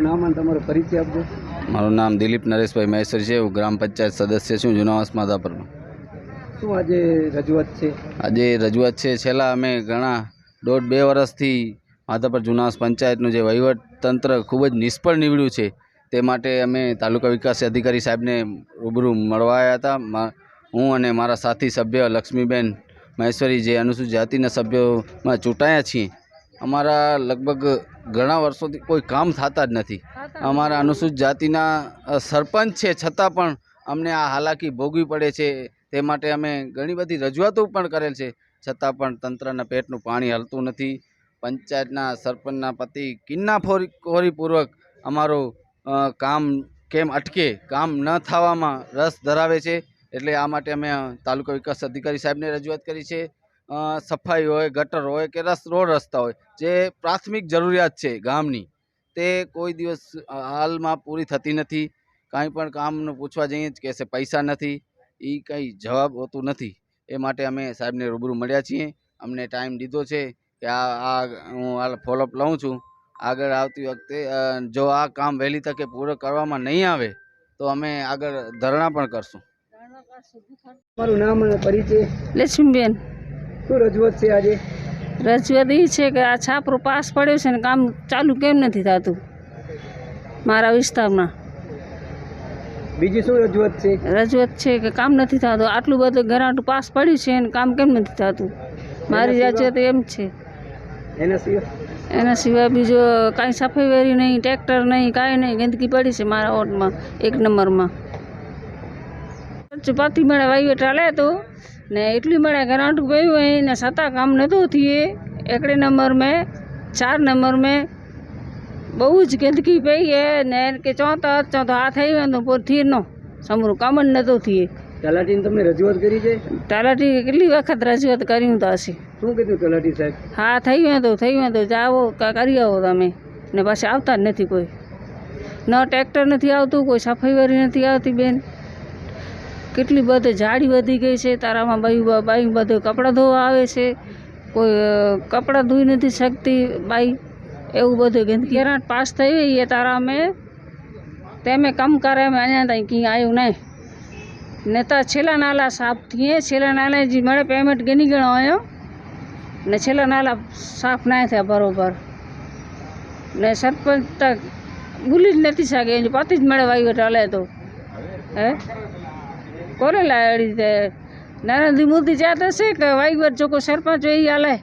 તમારું નામ અને તમારો પરિચય આપજો. મારું નામ દિલીપ નરેશભાઈ મહેશ્વરી છે. હું ગ્રામ પંચાયત સદસ્ય છું જુનાવાસ માધાપરનો. શું આજે રજૂઆત છે? આજે રજૂઆત છે છેલ્લા અમે ઘણા દોઢ બે વર્ષથી માધાપર જુનાવાસ પંચાયતનું જે વહીવટ તંત્ર ખૂબ જ નિષ્ફળ નીવડ્યું છે તે માટે અમે તાલુકા વિકાસ અધિકારી સાહેબને રૂબરૂ મળવા આવ્યા હતા. હું અને મારા સાથી સભ્ય લક્ષ્મીબેન મહેશ્વરી જે અનુસૂચિત જાતિના સભ્યોમાં ચૂંટાયા છીએ અમારા લગભગ ઘણા વર્ષોથી કોઈ કામ થતા જ નથી. અમારા અનુસૂચિત જાતિના સરપંચ છે છતાં પણ અમને આ હાલાકી ભોગવી પડે છે. તે માટે અમે ઘણી બધી રજૂઆતો પણ કરેલ છે. છતાં પણ તંત્રના પેટનું પાણી હલતું નથી. પંચાયતના સરપંચના પતિ કિન્નાફોરી ખોરીપૂર્વક અમારું કામ કેમ અટકે કામ ન થવામાં રસ ધરાવે છે. એટલે આ માટે અમે તાલુકા વિકાસ અધિકારી સાહેબને રજૂઆત કરી છે. સફાઈ હોય ગટર હોય કે રસ રોડ રસ્તા હોય જે પ્રાથમિક જરૂરિયાત છે ગામની તે કોઈ દિવસ હાલમાં પૂરી થતી નથી. કાંઈ પણ કામનું પૂછવા જઈએ જ કહેશે પૈસા નથી. એ કંઈ જવાબ હોતું નથી. એ માટે અમે સાહેબને રૂબરૂ મળ્યા છીએ. અમને ટાઈમ દીધો છે કે આ આ હું હાલ ફોલોઅપ લઉં છું. આગળ આવતી વખતે જો આ કામ વહેલી તકે પૂરો કરવામાં નહીં આવે તો અમે આગળ ધરણા પણ કરશું. મારું નામ અને પરિચય? લક્ષ્મીબેન. શું રજૂઆત છે આજે? રજૂઆત એ છે કે આ છાપરો પાસ પડ્યો છે ને કામ ચાલુ કેમ નથી થતું મારા વિસ્તારમાં. બીજી શું રજૂઆત છે? રજૂઆત છે કે કામ નથી થતું. આટલું બધું ઘરાટું પાસ પડ્યું છે અને કામ કેમ નથી થતું? મારી રજૂઆત એમ છે. એના સિવાય? એના સિવાય બીજો કાંઈ સફાઈ વેરી નહીં ટ્રેક્ટર નહીં કાંઈ નહીં ગંદકી પડી છે મારા વોર્ડમાં એક નંબરમાં. પાતી મળે વાઈવેટ હાલે તો ને એટલી મળે ગ્રાન્ટ ગયું હોય ને છતાં કામ નહોતું થઈએ એકડે નંબર મેં ચાર નંબર મેં. બહુ જ ગંદકી હે ને કે ચોથા ચોથો હાથ આવી ગયો તો પૂરથી નો. સમરું કામ જ નહોતું થઈએ તલાટીને તમે રજૂઆત કરી છે? તલાટી કેટલી વખત રજૂઆત કર્યું તો હશે શું કીધું તલાટી સાહેબ? હા થઈ ગયું તો થઈ ગયું તો જાઓ કા કરી આવો તમે. ને પાછી આવતા જ નથી કોઈ. ન ટ્રેક્ટર નથી આવતું કોઈ સફાઈવારી નથી આવતી બેન. કેટલી બધી જાડી વધી ગઈ છે, તારામાં બાઈ બાઈ બધું કપડાં ધોવા આવે છે. કોઈ કપડાં ધોઈ નથી શકતી બાઈ. એવું બધું ગંદકી. ગરાટ પાસ થઈ એ તારા અમે. તેમે કમ કરે, અમે અહીંયા ત્યાં કંઈ આવ્યું નહીં. ને તો છેલ્લા નાલા સાફ થઈએ, છેલ્લા નાલા જે મળે પેમેન્ટ ગણી ગણો આવ્યો ને છેલ્લા નાલા સાફ ના થયા બરાબર. ને સરપંચ તક ભૂલી જ નથી શકે પતિ જ મળે વાયુ હાલે તો. હે? કોને અડી તે નરેન્દ્ર મોદી જાત હશે કે વાઈવર જોકો સરપંચ એ હાલે.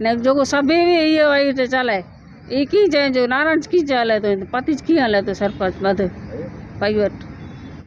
ને જોકો સભ્ય એ વાઈવટ ચાલે. એ કી જાય જો નારાયણ કી ચાલે તો, પતિ જ કી હાલે તો સરપંચ બધું. વાઈવટ